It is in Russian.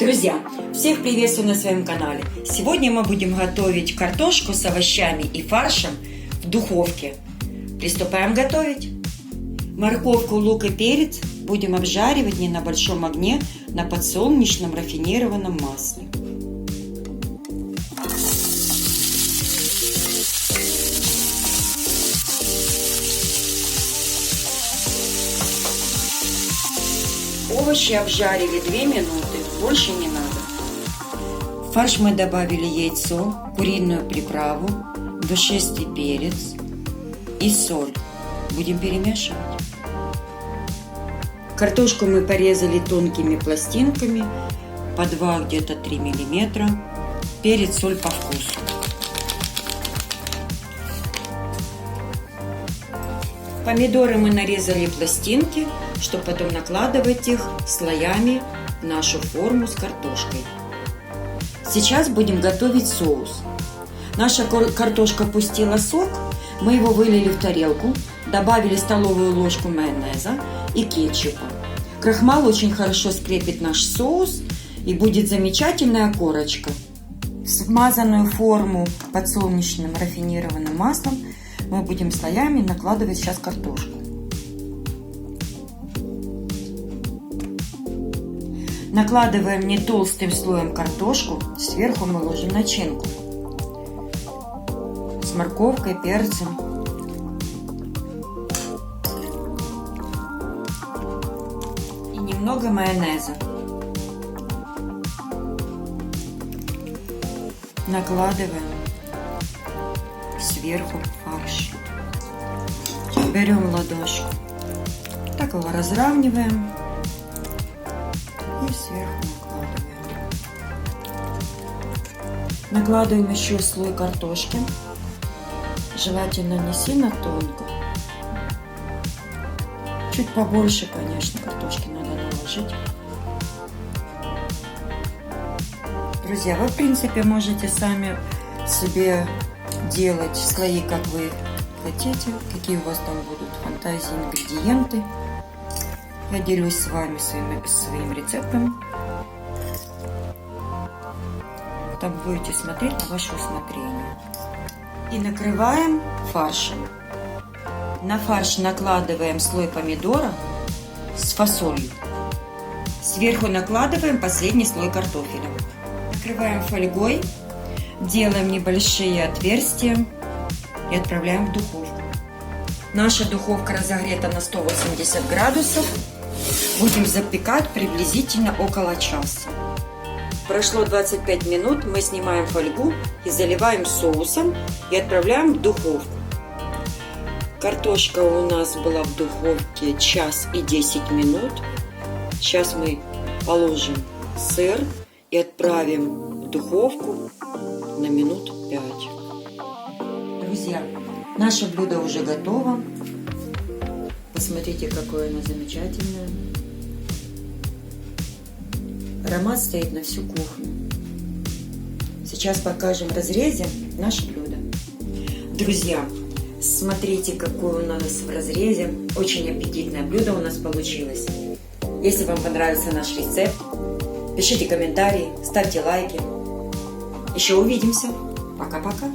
Друзья, всех приветствую на своем канале. Сегодня мы будем готовить картошку с овощами и фаршем в духовке. Приступаем готовить. Морковку, лук и перец будем обжаривать не на большом огне, на подсолнечном рафинированном масле. Овощи обжарили 2 минуты, больше не надо. В фарш мы добавили яйцо, куриную приправу, душистый перец и соль. Будем перемешивать. Картошку мы порезали тонкими пластинками, по 2 где-то 3 миллиметра. Перец, соль по вкусу. Помидоры мы нарезали пластинки, чтобы потом накладывать их слоями нашу форму с картошкой. Сейчас будем готовить соус. Наша картошка пустила сок, мы его вылили в тарелку, добавили столовую ложку майонеза и кетчупа. Крахмал очень хорошо скрепит наш соус и будет замечательная корочка. В смазанную форму подсолнечным рафинированным маслом мы будем слоями накладывать сейчас картошку. Накладываем не толстым слоем картошку, сверху мы ложим начинку с морковкой, перцем. И немного майонеза. Накладываем сверху фарш. Берем ладошку, так его разравниваем сверху накладываем. Накладываем еще слой картошки. Желательно не сильно тонко. Чуть побольше, конечно, картошки надо наложить. Друзья, вы в принципе можете сами себе делать слои, как вы хотите, какие у вас там будут фантазии, ингредиенты. Я делюсь с вами своим, своим рецептом. Там будете смотреть на ваше усмотрение. И накрываем фаршем. На фарш накладываем слой помидора с фасолью. Сверху накладываем последний слой картофеля. Накрываем фольгой, делаем небольшие отверстия и отправляем в духовку. Наша духовка разогрета на 180 градусов. Будем запекать приблизительно около часа. Прошло 25 минут, мы снимаем фольгу и заливаем соусом и отправляем в духовку. Картошка у нас была в духовке час и 10 минут. Сейчас мы положим сыр и отправим в духовку на минут 5. Друзья, наше блюдо уже готово. Посмотрите, какое оно замечательное. Аромат стоит на всю кухню. Сейчас покажем в разрезе наше блюдо. Друзья, смотрите, какое у нас в разрезе. Очень аппетитное блюдо у нас получилось. Если вам понравился наш рецепт, пишите комментарии, ставьте лайки. Еще увидимся. Пока-пока.